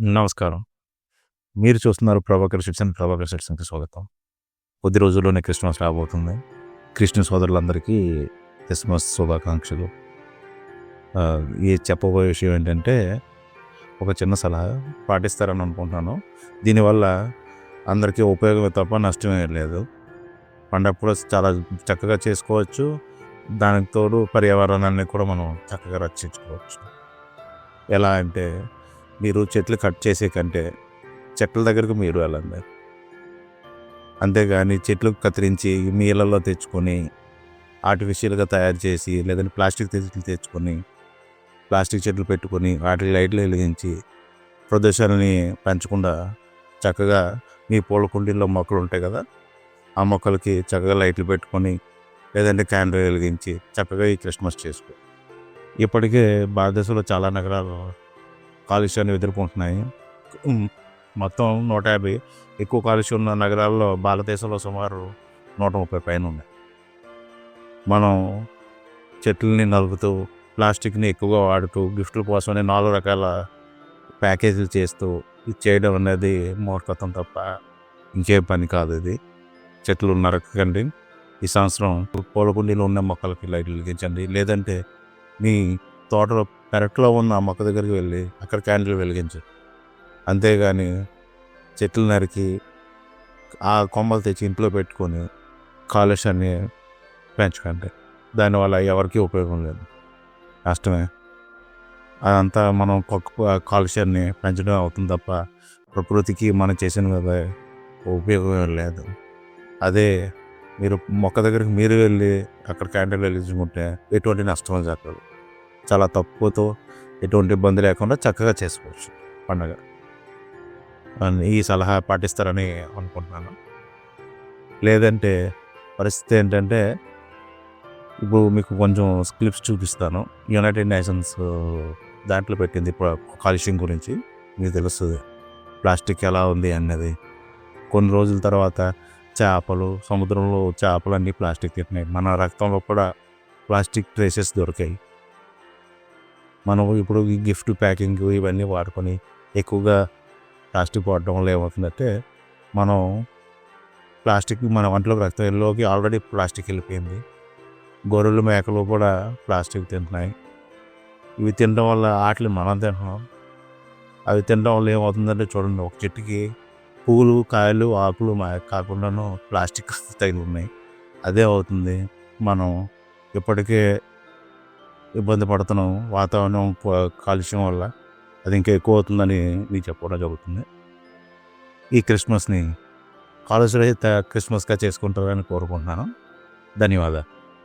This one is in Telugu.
నమస్కారం. మీరు చూస్తున్నారు ప్రభాకర్ శిక్షణ అండ్ ప్రభాకర్ షిట్స్కి స్వాగతం. కొద్ది రోజుల్లోనే క్రిస్మస్ రాబోతుంది. క్రిస్టియన్ సోదరులందరికీ క్రిస్మస్ శుభాకాంక్షలు. ఈ చెప్పబోయే విషయం ఏంటంటే ఒక చిన్న సలహా పాటిస్తారని అనుకుంటున్నాను. దీనివల్ల అందరికీ ఉపయోగమే తప్ప నష్టమే లేదు. పండగ చాలా చక్కగా చేసుకోవచ్చు. దానికి తోడు పర్యావరణాన్ని కూడా మనం చక్కగా రక్షించుకోవచ్చు. ఎలా అంటే మీరు చెట్లు కట్ చేసే కంటే చెట్ల దగ్గరకు మీరు వెళ్ళండి. అంతేగాని చెట్లు కత్తిరించి మీ ఇళ్ళల్లో తెచ్చుకొని ఆర్టిఫిషియల్గా తయారు చేసి లేదంటే ప్లాస్టిక్ చెట్లు తెచ్చుకొని ప్లాస్టిక్ చెట్లు పెట్టుకొని వాటి లైట్లు వెలిగించి ప్రదేశాలని పెంచకుండా చక్కగా మీ పూల కుండీల్లో మొక్కలు ఉంటాయి కదా ఆ మొక్కలకి చక్కగా లైట్లు పెట్టుకొని లేదంటే క్యాండిల్ వెలిగించి చక్కగా ఈ క్రిస్మస్ చేసుకో. ఇప్పటికే భారతదేశంలో చాలా నగరాలు కాలుష్యాన్ని ఎదుర్కొంటున్నాయి. మొత్తం నూట యాభై. ఎక్కువ కాలుష్యం ఉన్న నగరాల్లో భారతదేశంలో సుమారు నూట ముప్పై పైన ఉన్నాయి. మనం చెట్లని నలుపుతూ ప్లాస్టిక్ని ఎక్కువగా వాడుతూ గిఫ్ట్ల కోసమని నాలుగు రకాల ప్యాకేజీలు చేస్తూ ఇది చేయడం అనేది మూర్ఖత్వం తప్ప ఇంకే పని కాదు ఇది. చెట్లు నరకండి. ఈ సంవత్సరం పూల కుండీలో ఉన్న మొక్కలకి లైట్లు వెలిగించండి. లేదంటే మీ తోటలో పెరట్లో ఉన్న ఆ మొక్క దగ్గరికి వెళ్ళి అక్కడ క్యాండిల్ వెలిగించారు అంతేగాని చెట్లు నరికి ఆ కొమ్మలు తెచ్చి ఇంట్లో పెట్టుకొని కాలుష్యాన్ని పెంచకండి దానివల్ల ఎవరికీ ఉపయోగం లేదు. కష్టమే. అదంతా మనం కుక్క కాలుష్యాన్ని పెంచడం అవుతుంది తప్ప ప్రకృతికి మనం చేసిన కదా ఉపయోగం లేదు. అదే మీరు మొక్క దగ్గరికి మీరు వెళ్ళి అక్కడ క్యాండిల్ వెలిగించుకుంటే ఎటువంటి నష్టం జరగదు. చాలా తక్కువతో ఎటువంటి ఇబ్బంది లేకుండా చక్కగా చేసుకోవచ్చు పండగ. ఈ సలహా పాటిస్తారని అనుకుంటున్నాను. లేదంటే పరిస్థితి ఏంటంటే ఇప్పుడు మీకు కొంచెం స్క్లిప్స్ చూపిస్తాను. యునైటెడ్ నేషన్స్ దాంట్లో పెట్టింది కాలుష్యం గురించి మీకు తెలుస్తుంది. ప్లాస్టిక్ ఎలా ఉంది అన్నది. కొన్ని రోజుల తర్వాత చేపలు సముద్రంలో చేపలు అన్నీ ప్లాస్టిక్ తింటున్నాయి. మన రక్తంలో కూడా ప్లాస్టిక్ ట్రేసెస్ దొరికాయి. మనం ఇప్పుడు ఈ గిఫ్ట్ ప్యాకింగ్ ఇవన్నీ వాడుకొని ఎక్కువగా ప్లాస్టిక్ వాడడం వల్ల ఏమవుతుందంటే మనం ప్లాస్టిక్ మన వంటలోకి రక్తంలోకి ఆల్రెడీ ప్లాస్టిక్ వెళ్ళిపోయింది. గొర్రెలు మేకలు కూడా ప్లాస్టిక్ తింటున్నాయి. ఇవి తినడం వల్ల ఆటలు మనం తింటున్నాం. అవి తినడం వల్ల ఏమవుతుందంటే చూడండి ఒక చెట్టుకి పూలు కాయలు ఆకులు మా కాకుండాను ప్లాస్టిక్ తగిలి ఉన్నాయి అదే అవుతుంది. మనం ఇప్పటికే ఇబ్బంది పడుతున్నాం. వాతావరణం కాలుష్యం వల్ల అది ఇంకా ఎక్కువ అవుతుందని మీకు చెప్పడం జరుగుతుంది. ఈ క్రిస్మస్ని కాలుష్యరహిత క్రిస్మస్గా చేసుకుంటారని కోరుకుంటున్నాను. ధన్యవాదాలు.